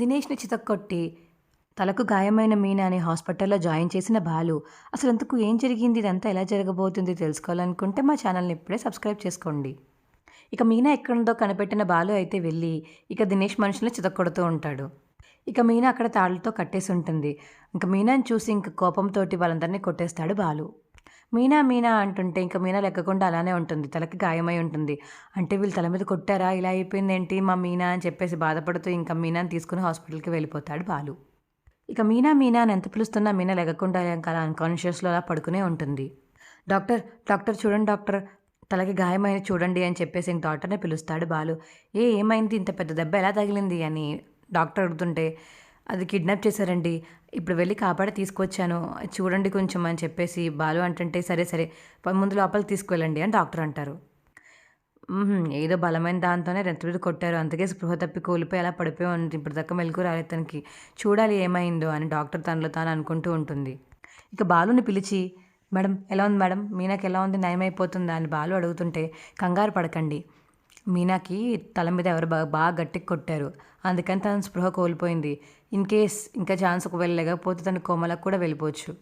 దినేష్ని చితక్కొట్టి తలకు గాయమైన మీనాని హాస్పిటల్లో జాయిన్ చేసిన బాలు అసలు అందుకు ఏం జరిగింది? ఇదంతా ఎలా జరగబోతుంది తెలుసుకోవాలనుకుంటే మా ఛానల్ని ఇప్పుడే సబ్స్క్రైబ్ చేసుకోండి. ఇక మీనా ఎక్కడుందో కనిపెట్టిన బాలు అయితే వెళ్ళి ఇక దినేష్ మనుషులను చితక్కొడుతూ ఉంటాడు. ఇక మీనా అక్కడ తాళ్ళతో కట్టేసి ఉంటుంది. ఇంకా మీనాని చూసి ఇంక కోపంతో వాళ్ళందరినీ కొట్టేస్తాడు బాలు. మీనా మీనా అంటుంటే ఇంకా మీనా లెక్కకుండా అలానే ఉంటుంది. తలకి గాయమై ఉంటుంది. అంటే వీళ్ళు తల మీద కొట్టారా? ఇలా అయిపోయింది ఏంటి మా మీనా అని చెప్పేసి బాధపడుతూ ఇంకా మీనాని తీసుకుని హాస్పిటల్కి వెళ్ళిపోతాడు బాలు. ఇక మీనా మీనా అని ఎంత పిలుస్తున్నా మీనా లెగకుండా ఇంకా అలా అన్కాన్షియస్లో అలా పడుకునే ఉంటుంది. డాక్టర్ డాక్టర్ చూడండి డాక్టర్ తలకి గాయమైన చూడండి అని చెప్పేసి ఇంక డాక్టర్నే పిలుస్తాడు బాలు. ఏ ఏమైంది? ఇంత పెద్ద దెబ్బ ఎలా తగిలింది? అని డాక్టర్ అడుగుతుంటే అది కిడ్నాప్ చేశారండి. ఇప్పుడు వెళ్ళి కాపాడి తీసుకొచ్చాను. చూడండి కొంచెం అని చెప్పేసి బాలు అంటుంటే సరే సరే ముందు లోపలికి తీసుకువెళ్ళండి అని డాక్టర్ అంటారు. ఏదో బలమైన దాంతోనే రెత్త కొట్టారు. అందుకే స్పృహ తప్పి కోల్పోయి అలా పడిపోయి. ఉంది ఇప్పుడు దక్క మెలకు రాలేదు తనకి. చూడాలి ఏమైందో అని డాక్టర్ తనలో తాను అనుకుంటూ ఉంటుంది. ఇక బాలుని పిలిచి మేడం ఎలా ఉంది మేడం? మీనాకి ఎలా ఉంది? నయమైపోతుందా? అని బాలు అడుగుతుంటే కంగారు పడకండి. మీనాకి తల మీద ఎవరు బాగా బాగా గట్టికి కొట్టారు. అందుకని తన స్పృహ కోల్పోయింది. ఇన్ కేస్ ఇంకా ఛాన్స్ ఒకవేళ లేకపోతే తన కోమలకు కూడా వెళ్ళిపోవచ్చు.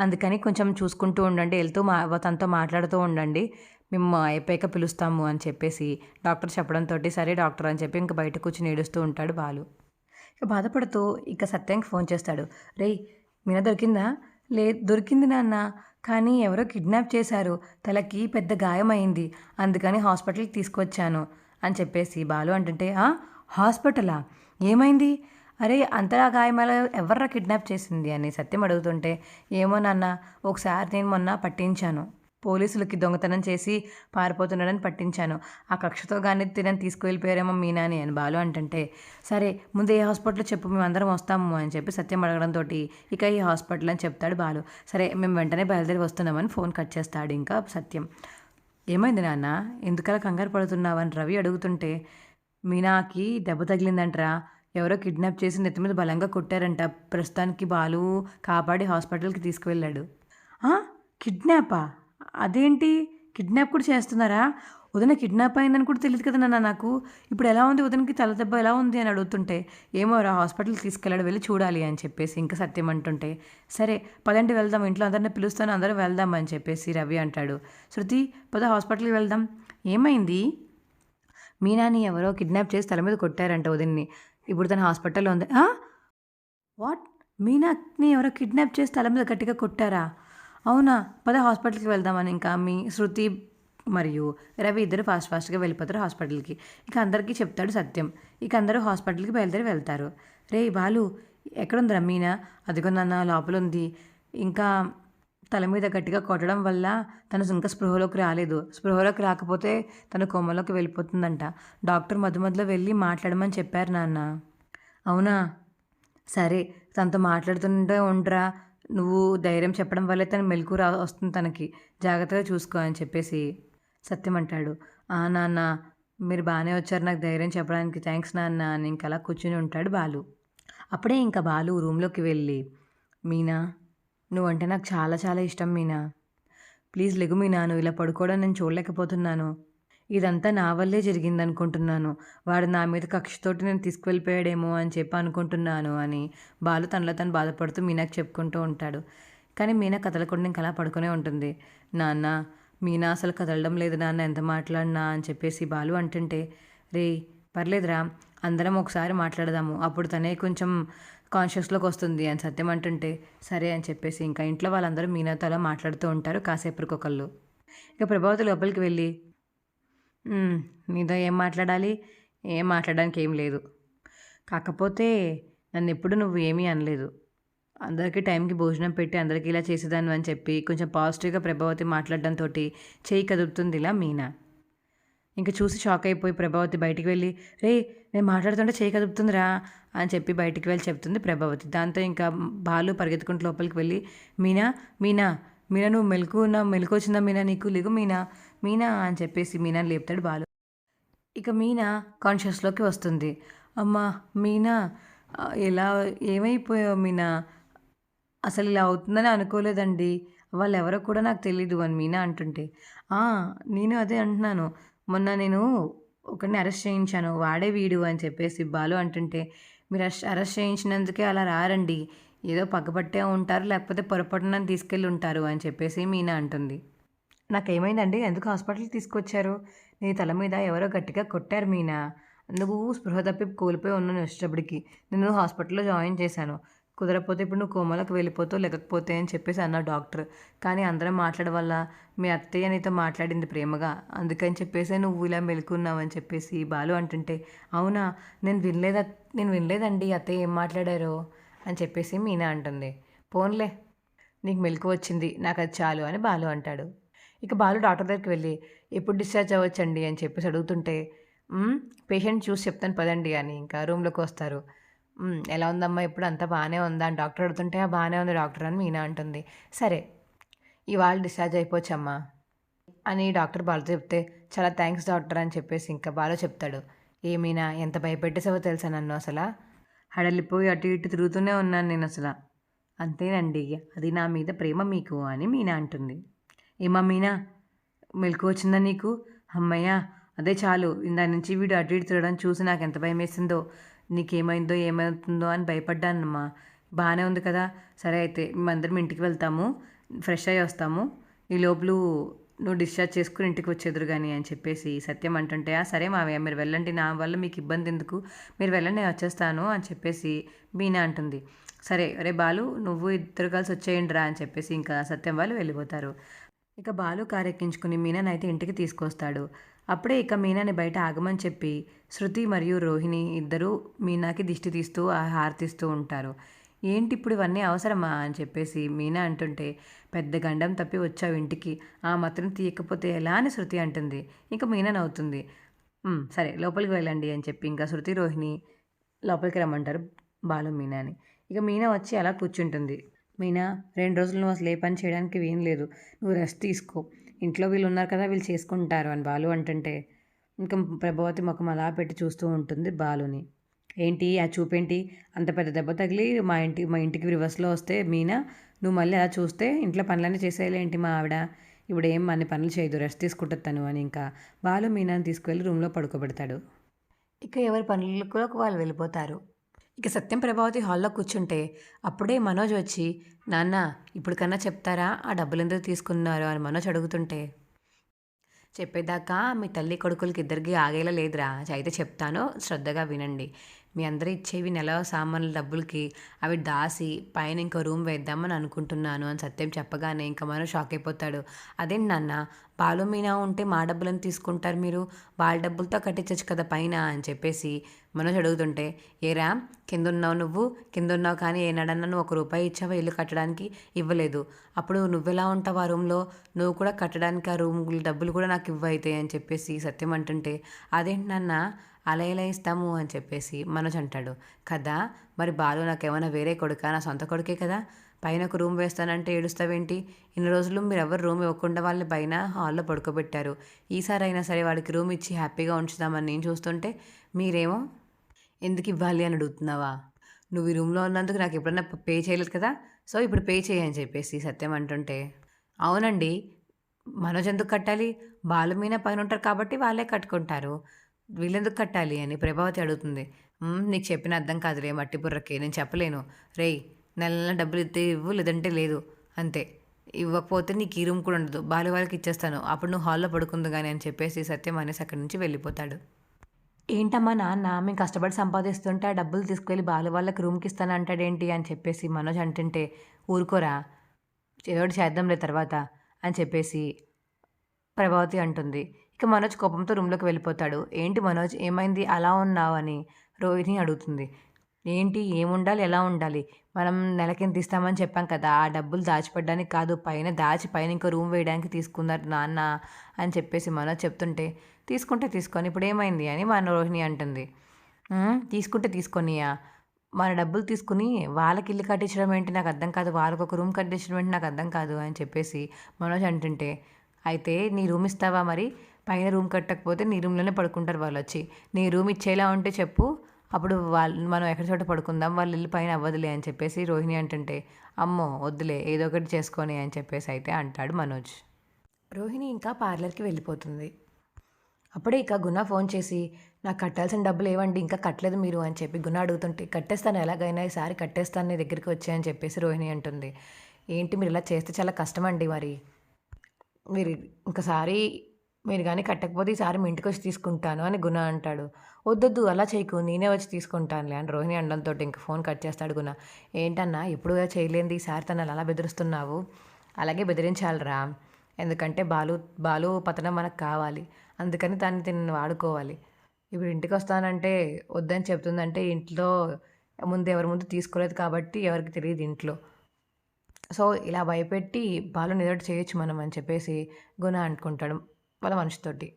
అందుకని కొంచెం చూసుకుంటూ ఉండండి. వెళ్తూ మా తనతో మాట్లాడుతూ ఉండండి. మేము అయిపోయాక పిలుస్తాము అని చెప్పేసి డాక్టర్ చెప్పడంతో సరే డాక్టర్ అని చెప్పి ఇంకా బయట కూర్చుని ఏడుస్తూ ఉంటాడు బాలు. ఇక బాధపడుతూ ఇక సత్యంకి ఫోన్ చేస్తాడు. రేయ్ మీన దొరికిందా? లే దొరికింది నాన్న. కానీ ఎవరో కిడ్నాప్ చేశారు. తలకి పెద్ద గాయమైంది. అందుకని హాస్పిటల్కి తీసుకొచ్చాను అని చెప్పేసి బాలు అంటుంటే "ఆ? హాస్పిటలా? ఏమైంది? అరే అంతలా గాయమల ఎవర్రా కిడ్నాప్ చేసింది? అని సత్యం అడుగుతుంటే ఏమో నాన్న ఒకసారి నేను మొన్న పట్టించాను. పోలీసులకి దొంగతనం చేసి పారిపోతున్నాడని పట్టించాను. ఆ కక్షతో కానీ తినని తీసుకువెళ్ళిపోయారేమో మీనాని అని బాలు అంటుంటే సరే ముందు ఏ హాస్పిటల్లో చెప్పు మేము అందరం వస్తాము అని చెప్పి సత్యం అడగడంతో ఇక ఈ హాస్పిటల్ అని చెప్తాడు బాలు. సరే మేము వెంటనే బయలుదేరి వస్తున్నామని ఫోన్ కట్ చేస్తాడు ఇంకా సత్యం. ఏమైంది నాన్న? ఎందుకలా కంగారు పడుతున్నావని రవి అడుగుతుంటే మీనాకి దెబ్బ తగిలిందంటరా. ఎవరో కిడ్నాప్ చేసి నెత్తి మీద బలంగా కొట్టారంట. ప్రస్తుతానికి బాలు కాపాడి హాస్పిటల్కి తీసుకువెళ్ళాడు. "ఆ? కిడ్నాపా? అదేంటి? కిడ్నాప్ కూడా చేస్తున్నారా? ఉదన కిడ్నాప్ అయిందని కూడా తెలియదు కదా నాన్న నాకు. ఇప్పుడు ఎలా ఉంది ఉదనకి తల దెబ్బ ఎలా ఉంది అని అడుగుతుంటే ఏమో రా హాస్పిటల్కి తీసుకెళ్ళాడు వెళ్ళి చూడాలి అని చెప్పేసి ఇంకా సత్యం అంటుంటే సరే పదండి వెళ్దాం ఇంట్లో అందరిని పిలుస్తాను అందరూ వెళ్దాం అని చెప్పేసి రవి అంటాడు. శృతి పద హాస్పిటల్కి వెళ్దాం. ఏమైంది? మీనాని ఎవరో కిడ్నాప్ చేసి తల మీద కొట్టారంట ఉదయన్ని ఇప్పుడు తన హాస్పిటల్లో ఉంది. వాట్? మీనాని ఎవరో కిడ్నాప్ చేసి తల మీద గట్టిగా కొట్టారా? అవునా? పద హాస్పిటల్కి వెళ్దామని. ఇంకా మీ శృతి మరియు రవి ఇద్దరు ఫాస్ట్ ఫాస్ట్గా వెళ్ళిపోతారు హాస్పిటల్కి. ఇక అందరికీ చెప్తాడు సత్యం. ఇక అందరూ హాస్పిటల్కి బయలుదేరి వెళ్తారు. రే బాలు ఎక్కడుంది రమ్మీనా అదిగో నాన్న లోపల ఉంది ఇంకా తల మీద గట్టిగా కొట్టడం వల్ల తను ఇంకా స్పృహలోకి రాలేదు. స్పృహలోకి రాకపోతే తను కోమలోకి వెళ్ళిపోతుందంట. డాక్టర్ మధ్య మధ్యలో వెళ్ళి మాట్లాడమని చెప్పారు నాన్న. అవునా? సరే తనతో మాట్లాడుతుంటే ఉండరా? నువ్వు ధైర్యం చెప్పడం వల్లే తను మెలకు రా వస్తుంది తనకి. జాగ్రత్తగా చూసుకో అని చెప్పేసి సత్యం అంటాడు. ఆ నాన్న మీరు బాగానే వచ్చారు. నాకు ధైర్యం చెప్పడానికి థ్యాంక్స్ నాన్న అని ఇంకా అలా కూర్చుని ఉంటాడు బాలు. అప్పుడే ఇంకా బాలు రూమ్లోకి వెళ్ళి మీనా నువ్వంటే నాకు చాలా చాలా ఇష్టం మీనా. ప్లీజ్ లెగు మీనా నువ్వు ఇలా పడుకోవడం నేను చూడలేకపోతున్నాను. ఇదంతా నా వల్లే జరిగిందనుకుంటున్నాను. వాడు నా మీద కక్షతోటి నేను తీసుకువెళ్ళిపోయాడేమో అని చెప్పి అనుకుంటున్నాను అని బాలు తనలో తను బాధపడుతూ మీనాకు చెప్పుకుంటూ ఉంటాడు. కానీ మీనా కదలకుండా ఇంకా అలా పడుకునే ఉంటుంది. నాన్న మీనా అసలు కదలడం లేదు నాన్న ఎంత మాట్లాడినా అని చెప్పేసి బాలు అంటుంటే రే పర్లేదురా అందరం ఒకసారి మాట్లాడదాము అప్పుడు తనే కొంచెం కాన్షియస్లోకి వస్తుంది అని సత్యం అంటుంటే సరే అని చెప్పేసి ఇంకా ఇంట్లో వాళ్ళందరూ మీనాతో అలా మాట్లాడుతూ ఉంటారు కాసేపటికొకళ్ళు. ఇక ప్రభావతి లోపలికి వెళ్ళి నీతో ఏం మాట్లాడాలి? ఏం మాట్లాడడానికి ఏం లేదు. కాకపోతే నన్ను ఎప్పుడు నువ్వు ఏమీ అనలేదు. అందరికీ టైంకి భోజనం పెట్టి అందరికీ ఇలా చేసేదాన్ని అని చెప్పి కొంచెం పాజిటివ్గా ప్రభావతి మాట్లాడడంతో చేయి కదుపుతుంది ఇలా మీనా. ఇంకా చూసి షాక్ అయిపోయి ప్రభావతి బయటికి వెళ్ళి రే నేను మాట్లాడుతుంటే చేయి కదుపుతుందిరా అని చెప్పి బయటికి వెళ్ళి చెప్తుంది ప్రభావతి. దాంతో ఇంకా బాలు పరిగెత్తుకుంటూ లోపలికి వెళ్ళి మీనా మీనా మీనా నువ్వు మెలకు నా మెలకు వచ్చిందా మీనా? నీకు లేగు మీనా? మీనా అని చెప్పేసి మీనా లేపుతాడు బాలు. ఇక మీనా కాన్షియస్లోకి వస్తుంది. అమ్మా మీనా ఎలా ఏమైపోయావు మీనా? అసలు ఇలా అవుతుందని అనుకోలేదండి. వాళ్ళు ఎవరో కూడా నాకు తెలీదు అని మీనా అంటుంటే. నేను అదే అంటున్నాను. మొన్న నేను ఒకరిని అరెస్ట్ చేయించాను వాడే వీడు అని చెప్పేసి బాలు అంటుంటే మీరు అరెస్ట్ అరెస్ట్ చేయించినందుకే అలా రారండి. ఏదో పగబట్టే ఉంటారు లేకపోతే పొరపాటున తీసుకెళ్ళి ఉంటారు అని చెప్పేసి మీనా అంటుంది. నాకేమైందండి? ఎందుకు హాస్పిటల్కి తీసుకొచ్చారు? నీ తల మీద ఎవరో గట్టిగా కొట్టారు మీనా. నువ్వు స్పృహ తప్పి కోల్పోయి ఉన్నాను వచ్చేటప్పటికి నేను హాస్పిటల్లో జాయిన్ చేశాను. కుదరకపోతే ఇప్పుడు నువ్వు కోమలకు వెళ్ళిపోతావు లేకపోతే అని చెప్పేసి అన్న డాక్టర్. కానీ అందరం మాట్లాడడం వల్ల మీ అత్తయ్య నీతో మాట్లాడింది ప్రేమగా. అందుకని చెప్పేసి నువ్వు ఇలా మెలుకున్నావు అని చెప్పేసి బాలు అంటుంటే అవునా? నేను వినలేదా? నేను వినలేదండి. అత్తయ్య ఏం మాట్లాడారో? అని చెప్పేసి మీనా అంటుంది. పోన్లే నీకు మెలకు వచ్చింది నాకు అది చాలు అని బాలు అంటాడు. ఇక బాలు డాక్టర్ దగ్గరికి వెళ్ళి ఎప్పుడు డిశ్చార్జ్ అవ్వచ్చండి అని చెప్పేసి అడుగుతుంటే పేషెంట్ చూసి చెప్తాను పదండి అని ఇంకా రూమ్లోకి వస్తారు. ఎలా ఉందమ్మా ఇప్పుడు అంతా బాగానే ఉందా? అని డాక్టర్ అడుగుతుంటే బాగానే ఉంది డాక్టర్ అని మీనా అంటుంది. సరే ఇవాళ డిశ్చార్జ్ అయిపోవచ్చమ్మా అని డాక్టర్ బాలుతో చెప్తే చాలా థ్యాంక్స్ డాక్టర్ అని చెప్పేసి ఇంకా బాలు చెప్తాడు. ఏమీనా ఎంత భయపెట్టేసావో తెలుసా నన్ను అసలు? హడలిపోయి అటు ఇటు తిరుగుతూనే ఉన్నాను నేను అసలు. అంతేనండి అది నా మీద ప్రేమ మీకు అని మీనా అంటుంది. ఏమా మీనా? మెలకు వచ్చిందా నీకు? అమ్మయ్యా అదే చాలు. ఇందా నుంచి వీడు అటు ఇటు తిరగడం చూసి నాకు ఎంత భయం వేసిందో నీకేమైందో ఏమవుతుందో అని భయపడ్డానమ్మా. బాగానే ఉంది కదా. సరే అయితే మేమందరం ఇంటికి వెళ్తాము. ఫ్రెష్ అయ్యి వస్తాము. ఈ లోపల నువ్వు డిశ్చార్జ్ చేసుకుని ఇంటికి వచ్చేదురు కానీ అని చెప్పేసి సత్యం అంటుంటే "ఆ, సరే మావయ్య మీరు వెళ్ళండి. నా వల్ల మీకు ఇబ్బంది ఎందుకు? మీరు వెళ్ళండి నేను వచ్చేస్తాను అని చెప్పేసి మీనా అంటుంది. సరే రే బాలు నువ్వు ఇద్దరు కలిసి వచ్చేయండి రా అని చెప్పేసి ఇంకా సత్యం వాళ్ళు వెళ్ళిపోతారు. ఇక బాలు కారెక్కించుకుని మీనాని అయితే ఇంటికి తీసుకొస్తాడు. అప్పుడే ఇక మీనాని బయట ఆగమని చెప్పి శృతి మరియు రోహిణి ఇద్దరూ మీనాకి దిష్టి తీస్తూ ఆ హారతిస్తూ ఉంటారు. ఏంటి ఇప్పుడు ఇవన్నీ అవసరమా అని చెప్పేసి మీనా అంటుంటే పెద్ద గండం తప్పి వచ్చావు ఇంటికి. ఆ మాత్రం తీయకపోతే ఎలా అని శృతి అంటుంది. ఇంకా మీనా నవ్వుతుంది. సరే లోపలికి వెళ్ళండి అని చెప్పి ఇంకా శృతి రోహిణి లోపలికి రమ్మంటారు బాలు మీనాని ఇక మీనా వచ్చి అలా కూర్చుంటుంది. మీనా రెండు రోజులు నువ్వు అసలు ఏ పని చేయడానికి ఏం లేదు. నువ్వు రెస్ట్ తీసుకో. ఇంట్లో వీళ్ళు ఉన్నారు కదా వీళ్ళు చేసుకుంటారు అని బాలు అంటుంటే ఇంకా ప్రభావతి ముఖం అలా పెట్టి చూస్తూ ఉంటుంది బాలుని. ఏంటి? ఆ చూపేంటి? అంత పెద్ద దెబ్బ తగిలి మా ఇంటి మా ఇంటికి రివర్స్లో వస్తే మీనా నువ్వు మళ్ళీ అలా చూస్తే ఇంట్లో పనులన్నీ చేసేయాలేంటి మా ఆవిడ? ఇప్పుడు ఏం అన్ని పనులు చేయదు రెస్ట్ తీసుకుంటుంది తను అని ఇంకా. బాలు మీనాని తీసుకువెళ్ళి రూమ్లో పడుకోబెడతాడు. ఇక ఎవరి పనులకు వాళ్ళు వెళ్ళిపోతారు. ఇక సత్యం ప్రభావతి హాల్లో కూర్చుంటే అప్పుడే మనోజ్ వచ్చి నాన్న ఇప్పుడు కన్నా చెప్తారా? ఆ డబ్బులు ఎందుకు తీసుకున్నారు? అని మనోజ్ అడుగుతుంటే చెప్పేదాకా మీ తల్లి కొడుకులకి ఇద్దరికి ఆగేలా లేదురా. అయితే చెప్తాను శ్రద్ధగా వినండి. మీ అందరూ ఇచ్చేవి నెల సామాన్ల డబ్బులకి అవి దాసి పైన ఇంకో రూమ్ వేద్దామని అనుకుంటున్నాను అని సత్యం చెప్పగానే ఇంకా మనం షాక్ అయిపోతాడు. అదేంటి నాన్న? పాలు మీనా ఉంటే మా డబ్బులను తీసుకుంటారు మీరు? వాళ్ళ డబ్బులతో కట్టించచ్చు కదా పైన? అని చెప్పేసి మనోజ్ అడుగుతుంటే ఏరా కింద ఉన్నావు నువ్వు? కింద ఉన్నావు కానీ ఏనాడన్నా నువ్వు ఒక రూపాయి ఇచ్చావా ఇల్లు కట్టడానికి? ఇవ్వలేదు. అప్పుడు నువ్వెలా ఉంటావు ఆ రూమ్లో? నువ్వు కూడా కట్టడానికి ఆ రూమ్ డబ్బులు కూడా నాకు ఇవ్వైతే అని చెప్పేసి సత్యం అంటుంటే అదేంటి నాన్న? అలా ఇలా ఇస్తాము అని చెప్పేసి మనోజ్ అంటాడు. కదా మరి బాలు నాకేమైనా వేరే కొడుకా? నా సొంత కొడుకే కదా. పైన ఒక రూమ్ వేస్తానంటే ఏడుస్తావేంటి? ఇన్ని రోజులు మీరు ఎవరు రూమ్ ఇవ్వకుండా వాళ్ళని పైన హాల్లో పడుకోబెట్టారు. ఈసారి అయినా సరే వాడికి రూమ్ ఇచ్చి హ్యాపీగా ఉంచుదామని నేను చూస్తుంటే మీరేమో ఎందుకు ఇవ్వాలి అని అడుగుతున్నావా? నువ్వు ఈ రూమ్లో ఉన్నందుకు నాకు ఎప్పుడన్నా పే చేయలేదు కదా. సో ఇప్పుడు పే చేయని చెప్పేసి సత్యం అంటుంటే అవునండి. మనోజ్ ఎందుకు కట్టాలి? బాలు మీద పైన ఉంటారు కాబట్టి వాళ్ళే కట్టుకుంటారు. వీళ్ళెందుకు కట్టాలి అని ప్రభావతి అడుగుతుంది. నీకు చెప్పిన అర్థం కాదులే మట్టి బుర్రకి. నేను చెప్పలేను. రేయ్ నెల నెల డబ్బులు ఇస్తే ఇవ్వు లేదంటే లేదు. అంతే. ఇవ్వకపోతే నీకు ఈ రూమ్ కూడా ఉండదు. బాలు వాళ్ళకి ఇచ్చేస్తాను. అప్పుడు నువ్వు హాల్లో పడుకుందు కానీ అని చెప్పేసి సత్యం అనేసి అక్కడి నుంచి వెళ్ళిపోతాడు. ఏంటమ్మా నాన్న మేము కష్టపడి సంపాదిస్తుంటే ఆ డబ్బులు తీసుకెళ్ళి బాలు వాళ్ళకి రూమ్కి ఇస్తాను అంటాడేంటి? అని చెప్పేసి మనోజ్ అంటుంటే ఊరుకోరా. ఏదో చేద్దాంలే తర్వాత. అని చెప్పేసి ప్రభావతి అంటుంది. ఇక మనోజ్ కోపంతో రూమ్లోకి వెళ్ళిపోతాడు. ఏంటి మనోజ్ ఏమైంది? అలా ఉన్నావు అని రోహిణి అడుగుతుంది. ఏంటి? ఏముండాలి ఎలా ఉండాలి? మనం నెలకింత ఇస్తామని చెప్పాం కదా ఆ డబ్బులు దాచిపెట్టడానికి కాదు పైన దాచి పైన ఇంకో రూమ్ వేయడానికి తీసుకున్నారు నాన్న అని చెప్పేసి మనోజ్ చెప్తుంటే తీసుకుంటే తీసుకొని ఇప్పుడు ఏమైంది? అని మన రోహిణి అంటుంది. తీసుకుంటే తీసుకొనియా? మన డబ్బులు తీసుకుని వాళ్ళకి ఇల్లు కట్టించడం ఏంటి? నాకు అర్థం కాదు. వాళ్ళకి ఒక రూమ్ కట్టించడం ఏంటి? నాకు అర్థం కాదు అని చెప్పేసి మనోజ్ అంటుంటే అయితే నీ రూమ్ ఇస్తావా మరి? పైన రూమ్ కట్టకపోతే నీ రూమ్లోనే పడుకుంటారు వాళ్ళు వచ్చి. నీ రూమ్ ఇచ్చేలా ఉంటే చెప్పు. అప్పుడు వాళ్ళు మనం ఎక్కడ చోట పడుకుందాం వాళ్ళు వెళ్ళి పైన అవ్వదులే అని చెప్పేసి రోహిణి అంటుంటే అమ్మో వద్దులే ఏదో ఒకటి చేసుకొని అని చెప్పేసి అయితే అంటాడు మనోజ్. రోహిణి ఇంకా పార్లర్కి వెళ్ళిపోతుంది. అప్పుడే ఇక గుణ ఫోన్ చేసి నాకు కట్టాల్సిన డబ్బులు ఏవండి ఇంకా కట్టలేదు మీరు అని చెప్పి గుణ అడుగుతుంటే కట్టేస్తాను ఎలాగైనా ఈసారి కట్టేస్తాను నీ దగ్గరికి వచ్చాయని చెప్పేసి రోహిణి అంటుంది. ఏంటి మీరు ఇలా చేస్తే చాలా కష్టం అండి మరి. మీరు ఇంకసారి మీరు కానీ కట్టకపోతే ఈసారి మీ ఇంటికి వచ్చి తీసుకుంటాను అని గుణ అంటాడు. వద్దొద్దు అలా చేయకు నేనే వచ్చి తీసుకుంటానులే అని రోహిణి అండంతో ఇంక ఫోన్ కట్ చేస్తాడు గుణ. ఏంటన్నా ఎప్పుడుగా చేయలేంది ఈసారి తను అలా బెదిరిస్తున్నావు? అలాగే బెదిరించాలిరా. ఎందుకంటే బాలు బాలు పతనం మనకు కావాలి. అందుకని దాన్ని తిని వాడుకోవాలి. ఇప్పుడు ఇంటికి వస్తానంటే వద్దని చెప్తుందంటే ఇంట్లో ముందు ఎవరి ముందు తీసుకోలేదు కాబట్టి ఎవరికి తెలియదు ఇంట్లో. సో ఇలా భయపెట్టి బాలు నిదటి చేయొచ్చు మనం అని చెప్పేసి గుణ అనుకుంటాడు. వాళ్ళ మనిషితోటి.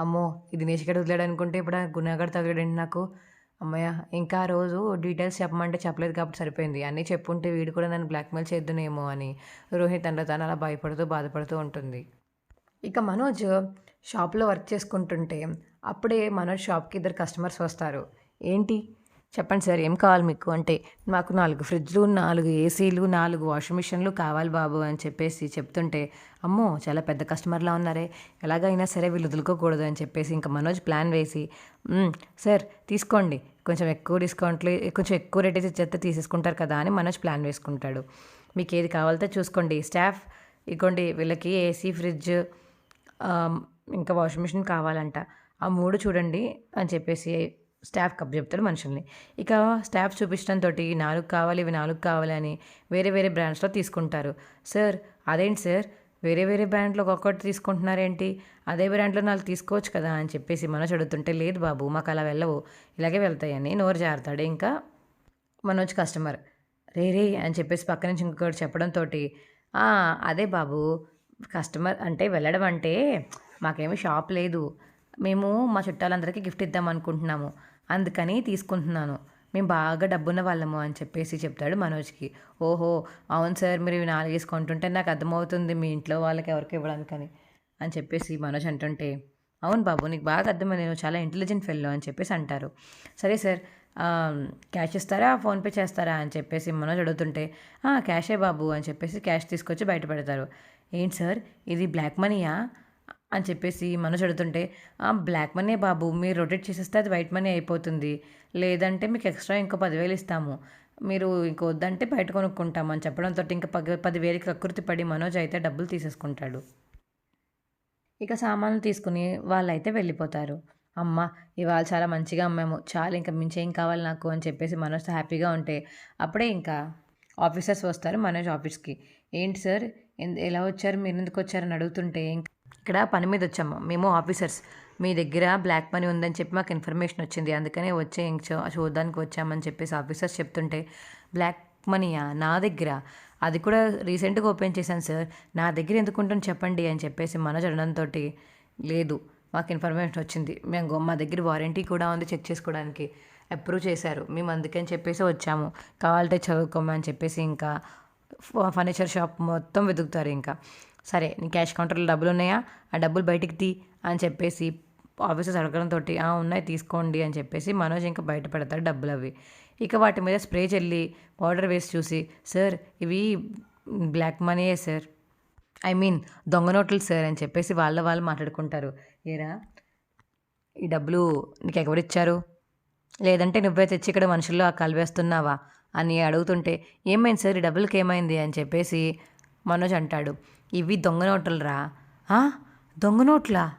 అమ్మో ఇది నేషికడ వదిలేడు అనుకుంటే ఇప్పుడు ఆ గుణగడ నాకు. అమ్మయ్య ఇంకా ఆ రోజు డీటెయిల్స్ చెప్పమంటే చెప్పలేదు కాబట్టి సరిపోయింది. అన్నీ చెప్పుంటే వీడు కూడా నన్ను బ్లాక్మెయిల్ చేద్దునేమో అని రోహిత్ తనలో తను అలా భయపడుతూ బాధపడుతూ ఉంటుంది. ఇక మనోజ్ షాప్లో వర్క్ చేసుకుంటుంటే అప్పుడే మనోజ్ షాప్కి ఇద్దరు కస్టమర్స్ వస్తారు. ఏంటి? చెప్పండి సార్ ఏం కావాలి మీకు? అంటే మాకు నాలుగు ఫ్రిడ్జ్లు నాలుగు ఏసీలు నాలుగు వాషింగ్ మిషన్లు కావాలి బాబు అని చెప్పేసి చెప్తుంటే అమ్మో చాలా పెద్ద కస్టమర్లా ఉన్నారే. ఎలాగైనా సరే వీళ్ళు వదులుకోకూడదు అని చెప్పేసి ఇంకా మనోజ్ ప్లాన్ వేసి సార్ తీసుకోండి. కొంచెం ఎక్కువ డిస్కౌంట్లు కొంచెం ఎక్కువ రేట్ అయితే చెత్త తీసేసుకుంటారు కదా అని మనోజ్ ప్లాన్ వేసుకుంటాడు. మీకు ఏది కావాలితే చూసుకోండి. స్టాఫ్ ఇగోండి వీళ్ళకి ఏసీ ఫ్రిడ్జ్ ఇంకా వాషింగ్ మిషన్ కావాలంట. ఆ మూడు చూడండి అని చెప్పేసి స్టాఫ్ కప్ చెప్తాడు మనుషుల్ని. ఇక స్టాఫ్ చూపించడంతో నాలుగు కావాలి ఇవి నాలుగు కావాలి అని వేరే వేరే బ్రాండ్స్లో తీసుకుంటారు. సార్ అదేంటి సార్? వేరే వేరే బ్రాండ్లో ఒక్కొక్కటి తీసుకుంటున్నారేంటి? అదే బ్రాండ్లో నాలుగు తీసుకోవచ్చు కదా అని చెప్పేసి మనోజ్ అడుగుతుంటే లేదు బాబు మాకు అలా వెళ్ళవు. ఇలాగే వెళ్తాయని నోరు జారుతాడు. ఇంకా మనోజ్ కస్టమర్ రే రే అని చెప్పేసి పక్క నుంచి ఇంకొకటి చెప్పడంతో అదే బాబు కస్టమర్ అంటే వెళ్ళడం అంటే మాకేమీ షాప్ లేదు. మేము మా చుట్టాలందరికీ గిఫ్ట్ ఇద్దాం అనుకుంటున్నాము. అందుకని తీసుకుంటున్నాను. మేము బాగా డబ్బున్న వాళ్ళము అని చెప్పేసి చెప్తాడు మనోజ్కి. ఓహో అవును సార్ మీరు ఇవి నాలుగు వేసుకుంటుంటే నాకు అర్థమవుతుంది మీ ఇంట్లో వాళ్ళకి ఎవరికి ఇవ్వడానికని అని చెప్పేసి మనోజ్ అంటుంటే అవును బాబు నీకు బాగా అర్థమైంది నువ్వు చాలా ఇంటెలిజెంట్ ఫెల్లో అని చెప్పేసి అంటారు. సరే సార్ క్యాష్ ఇస్తారా ఫోన్పే చేస్తారా అని చెప్పేసి మనోజ్ అడుగుతుంటే క్యాషే బాబు అని చెప్పేసి క్యాష్ తీసుకొచ్చి బయట పెడతారు. ఏంటి సార్ ఇది బ్లాక్ మనీయా? అని చెప్పేసి మనోజ్ అడుగుతుంటే బ్లాక్ మనీ బాబు మీరు రొటేట్ చేసేస్తే అది వైట్ మనీ అయిపోతుంది. లేదంటే మీకు ఎక్స్ట్రా ఇంకో పదివేలు ఇస్తాము. మీరు ఇంక వద్దంటే బయట కొనుక్కుంటాము. అని చెప్పడంతో ఇంకా పది పదివేలకి కకృతి పడి మనోజ్ అయితే డబ్బులు తీసేసుకుంటాడు. ఇక సామాన్లు తీసుకుని వాళ్ళైతే వెళ్ళిపోతారు. అమ్మ ఇవాళ చాలా మంచిగా అమ్మాము. చాలా ఇంకా మించి ఏం కావాలి నాకు? అని చెప్పేసి మనోజ్ హ్యాపీగా ఉంటే అప్పుడే ఇంకా ఆఫీసర్స్ వస్తారు మనోజ్ ఆఫీస్కి. ఏంటి సార్? ఎందు- ఎలా వచ్చారు? మీరు ఎందుకు వచ్చారని అడుగుతుంటే ఇంకా ఇక్కడ పని మీద వచ్చాము. మేము ఆఫీసర్స్. మీ దగ్గర బ్లాక్ మనీ ఉందని చెప్పి మాకు ఇన్ఫర్మేషన్ వచ్చింది. అందుకనే వచ్చే చూడడానికి వచ్చామని చెప్పేసి ఆఫీసర్స్ చెప్తుంటే బ్లాక్ మనీయా? నా దగ్గర? అది కూడా రీసెంట్గా ఓపెన్ చేశాను సార్ నా దగ్గర ఎందుకు ఉంటుంది చెప్పండి అని చెప్పేసి మనోజ్ అనడంతో లేదు మాకు ఇన్ఫర్మేషన్ వచ్చింది. మేము మా దగ్గర వారంటీ కూడా ఉంది చెక్ చేసుకోవడానికి. అప్రూవ్ చేశారు. మేము అందుకని చెప్పేసి వచ్చాము. కావాలంటే చదువుకోమని చెప్పేసి ఇంకా ఫర్నిచర్ షాప్ మొత్తం వెతుకుతారు ఇంకా. సరే నీ క్యాష్ కౌంటర్లో డబ్బులు ఉన్నాయా ఆ డబ్బులు బయటికి తీ అని చెప్పేసి ఆఫీసర్స్ అడగడంతో "ఆ, ఉన్నాయి తీసుకోండి అని చెప్పేసి మనోజ్ ఇంకా బయట పెడతాడు డబ్బులు అవి ఇక వాటి మీద స్ప్రే చల్లి పౌడర్ వేసి చూసి సార్ ఇవి బ్లాక్ మనీయే సార్. ఐ మీన్ దొంగ నోట్లు సార్ అని చెప్పేసి వాళ్ళ వాళ్ళు మాట్లాడుకుంటారు. ఏరా ఈ డబ్బులు నీకు ఎవరిచ్చారు లేదంటే నువ్వే తెచ్చి ఇక్కడ మనుషుల్లో కలివేస్తున్నావా అని అడుగుతుంటే ఏమైంది సార్? ఈ డబ్బులకి ఏమైంది? అని చెప్పేసి మనోజ్ అంటాడు. ఇవి దొంగ నోట్లరా? దొంగ నోట్లా?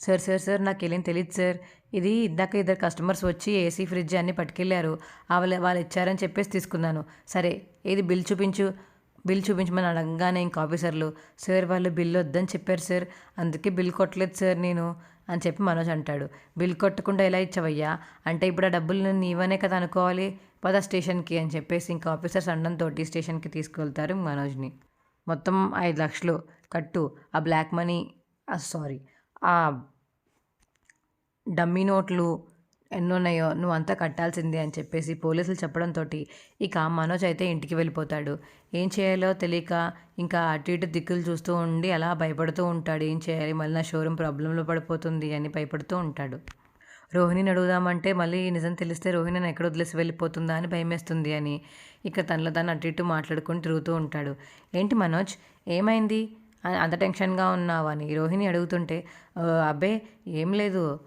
సార్ సార్ సార్ నాకు వెళ్ళిన తెలియదు సార్. ఇది ఇందాక ఇద్దరు కస్టమర్స్ వచ్చి ఏసీ ఫ్రిడ్జ్ అన్నీ పట్టుకెళ్ళారు. వాళ్ళు వాళ్ళు ఇచ్చారని చెప్పేసి తీసుకున్నాను. సరే ఏది బిల్ చూపించు? బిల్ చూపించమని అడగగానే ఇంక ఆఫీసర్లు సార్ వాళ్ళు బిల్ వద్దని చెప్పారు సార్. అందుకే బిల్ కొట్టలేదు సార్ నేను అని చెప్పి మనోజ్ అంటాడు. బిల్ కొట్టకుండా ఎలా ఇచ్చావయ్యా? అంటే ఇప్పుడు ఆ డబ్బులు నీవనే కదా అనుకోవాలి? పద స్టేషన్కి అని చెప్పేసి ఇంకా ఆఫీసర్స్ అనడంతో స్టేషన్కి తీసుకెళ్తారు మనోజ్ని. మొత్తం ఐదు లక్షలు కట్టు. ఆ బ్లాక్ మనీ సారీ ఆ డమ్మీ నోట్లు ఎన్నున్నాయో నువ్వు అంతా కట్టాల్సిందే అని చెప్పేసి పోలీసులు చెప్పడంతో ఇక మనోజ్ అయితే ఇంటికి వెళ్ళిపోతాడు. ఏం చేయాలో తెలియక ఇంకా అటు ఇటు దిక్కులు చూస్తూ ఉండి అలా భయపడుతూ ఉంటాడు. ఏం చేయాలి? మళ్ళీ నా షోరూమ్ ప్రాబ్లంలో పడిపోతుంది అని భయపడుతూ ఉంటాడు. రోహిణిని అడుగుదామంటే మళ్ళీ నిజం తెలిస్తే రోహిణి నన్ను ఎక్కడ వదిలేసి వెళ్ళిపోతుందా అని భయమేస్తుంది అని. ఇక తనలో తను అటు ఇటు మాట్లాడుకొని తిరుగుతూ ఉంటాడు. ఏంటి మనోజ్ ఏమైంది? అంత టెన్షన్గా ఉన్నావా? అని రోహిణి అడుగుతుంటే అబ్బే ఏం లేదు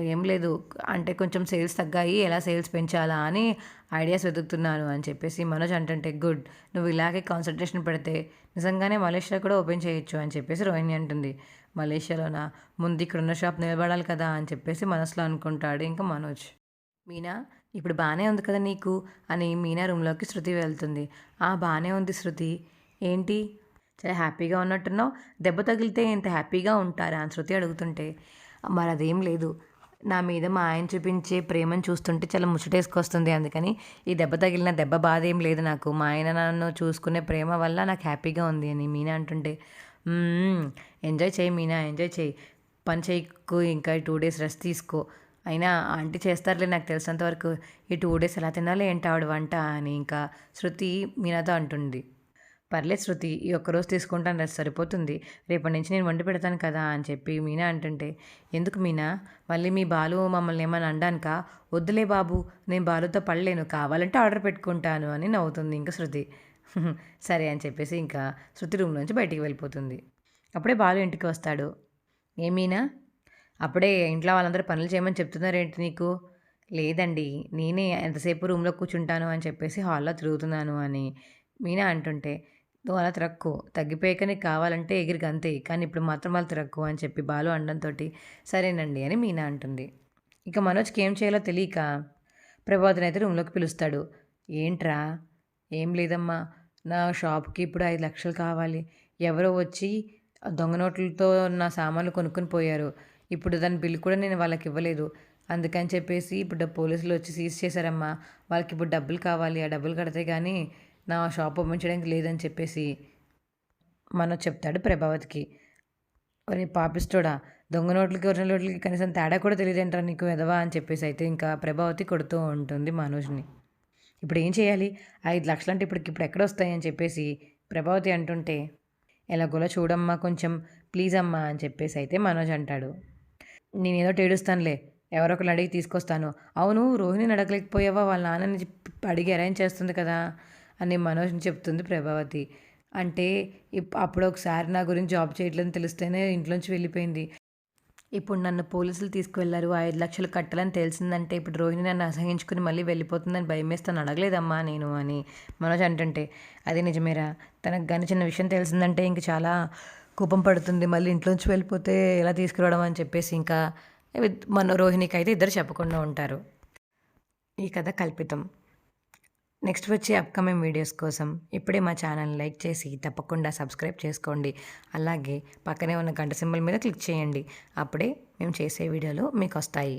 ఏం లేదు. అంటే కొంచెం సేల్స్ తగ్గాయి ఎలా సేల్స్ పెంచాలా అని ఐడియాస్ వెతుకుతున్నాను అని చెప్పేసి మనోజ్ అంటుంటే గుడ్ నువ్వు ఇలాగే కాన్సన్ట్రేషన్ పెడితే నిజంగానే మలేషియా కూడా ఓపెన్ చేయొచ్చు అని చెప్పేసి రోహిణి అంటుంది. మలేషియాలోనా? ముందు ఇక్కడ ఉన్న షాప్ నిలబడాలి కదా అని చెప్పేసి మనసులో అనుకుంటాడు ఇంకా మనోజ్. మీనా ఇప్పుడు బాగానే ఉంది కదా నీకు? అని మీనా రూమ్లోకి శృతి వెళ్తుంది. ఆ బాగానే ఉంది శృతి. ఏంటి? చాలా హ్యాపీగా ఉన్నట్టున్నావు? దెబ్బ తగిలితే ఇంత హ్యాపీగా ఉంటారా? అని శృతి అడుగుతుంటే. మరి అదేం లేదు. నా మీద మా ఆయన చూపించే ప్రేమను చూస్తుంటే చాలా ముచ్చటేసుకొస్తుంది. అందుకని ఈ దెబ్బ తగిలిన దెబ్బ బాధ ఏం లేదు నాకు. మా ఆయన నన్ను చూసుకునే ప్రేమ వల్ల నాకు హ్యాపీగా ఉంది అని మీనా అంటుంటే. ఎంజాయ్ చేయి మీనా ఎంజాయ్ చేయి. పని చేయకు ఇంకా టూ డేస్ రెస్ట్ తీసుకో. అయినా ఆంటీ చేస్తారులే నాకు తెలిసినంతవరకు ఈ టూ డేస్ ఎలా తినాలి ఏంటి ఆవిడ వంట అని ఇంకా శృతి మీనాతో అంటుంది. పర్లేదు శృతి ఈ ఒక్కరోజు తీసుకుంటాను రెస్ట్ సరిపోతుంది. రేపటి నుంచి నేను వండి పెడతాను కదా అని చెప్పి మీనా అంటుంటే ఎందుకు మీనా? మళ్ళీ మీ బాలు మమ్మల్ని ఏమైనా అనడానిక? వద్దులే బాబు నేను బాలుతో పడలేను. కావాలంటే ఆర్డర్ పెట్టుకుంటాను అని నవ్వుతుంది ఇంకా శృతి. సరే అని చెప్పేసి ఇంకా శృతి రూమ్ నుంచి బయటికి వెళ్ళిపోతుంది. అప్పుడే బాలు ఇంటికి వస్తాడు. ఏమీనా అప్పుడే ఇంట్లో వాళ్ళందరూ పనులు చేయమని చెప్తున్నారేంటి నీకు? లేదండి నేనే ఎంతసేపు రూమ్లో కూర్చుంటాను అని చెప్పేసి హాల్లో తిరుగుతున్నాను అని మీనా అంటుంటే నువ్వు అలా తిరక్కు. తగ్గిపోయాక నీకు కావాలంటే ఎగిరి గంతే కానీ ఇప్పుడు మాత్రం వాళ్ళు తిరక్కు అని చెప్పి బాలు అనడంతో సరేనండి అని మీనా అంటుంది. ఇక మనోజ్కి ఏం చేయాలో తెలియక ప్రభావతిని అయితే రూమ్లోకి పిలుస్తాడు. ఏంట్రా? ఏం లేదమ్మా. నా షాప్కి ఇప్పుడు ఐదు లక్షలు కావాలి. ఎవరో వచ్చి దొంగ నోట్లతో నా సామాన్లు కొనుక్కొని పోయారు. ఇప్పుడు దాని బిల్లు కూడా నేను వాళ్ళకి ఇవ్వలేదు. అందుకని చెప్పేసి ఇప్పుడు పోలీసులు వచ్చి సీజ్ చేశారమ్మా. వాళ్ళకి ఇప్పుడు డబ్బులు కావాలి. ఆ డబ్బులు కడితే కానీ నా షాప్ ఓపెన్ చేయడానికి లేదని చెప్పేసి మనం చెప్తాడు ప్రభావతికి. ఒరే పాపిస్తోడా దొంగ నోట్లకి ఒరిజినల్ నోట్లకి కనీసం తేడా కూడా తెలియదేంట్రా నీకు ఎదవా అని చెప్పేసి అయితే ఇంకా ప్రభావతి కొడుతూ ఉంటుంది మనోజ్ని. ఇప్పుడు ఏం చేయాలి? ఐదు లక్షలు అంటే ఇప్పటికి ఇప్పుడు ఎక్కడ వస్తాయని చెప్పేసి ప్రభావతి అంటుంటే ఎలాగోలా చూడమ్మా కొంచెం ప్లీజ్ అమ్మా అని చెప్పేసి అయితే మనోజ్ అంటాడు. నేనేదో ఏడుస్తానులే ఎవరో అడిగి తీసుకొస్తాను. అవును రోహిణిని అడగలేకపోయావా? వాళ్ళ నాన్నని అడిగి అరేంజ్ చేస్తుంది కదా? అని మనోజ్ని చెప్తుంది ప్రభావతి. అంటే ఇప్ అప్పుడు ఒకసారి నా గురించి జాబ్ చేయట్లేదని తెలిస్తేనే ఇంట్లోంచి వెళ్ళిపోయింది. ఇప్పుడు నన్ను పోలీసులు తీసుకువెళ్ళారు ఐదు లక్షలు కట్టాలని తెలిసిందంటే ఇప్పుడు రోహిణి నన్ను అసహించుకుని మళ్ళీ వెళ్ళిపోతుందని భయం వేస్తాను అడగలేదమ్మా నేను అని మనోజ్ అంటుంటే అది నిజమేరా? తనకు కానీ చిన్న విషయం తెలిసిందంటే ఇంక చాలా కోపం పడుతుంది మళ్ళీ ఇంట్లోంచి వెళ్ళిపోతే ఎలా తీసుకురావడం అని చెప్పేసి ఇంకా మన రోహిణికి అయితే ఇద్దరు చెప్పకుండా ఉంటారు. ఈ కథ కల్పితం. నెక్స్ట్ వచ్చే అప్కమింగ్ వీడియోస్ కోసం ఇప్పుడే మా ఛానల్ లైక్ చేసి తప్పకుండా సబ్స్క్రైబ్ చేసుకోండి. అలాగే పక్కనే ఉన్న గంట సింబల్ మీద క్లిక్ చేయండి. అప్పుడే మేము చేసే వీడియోలు మీకు వస్తాయి.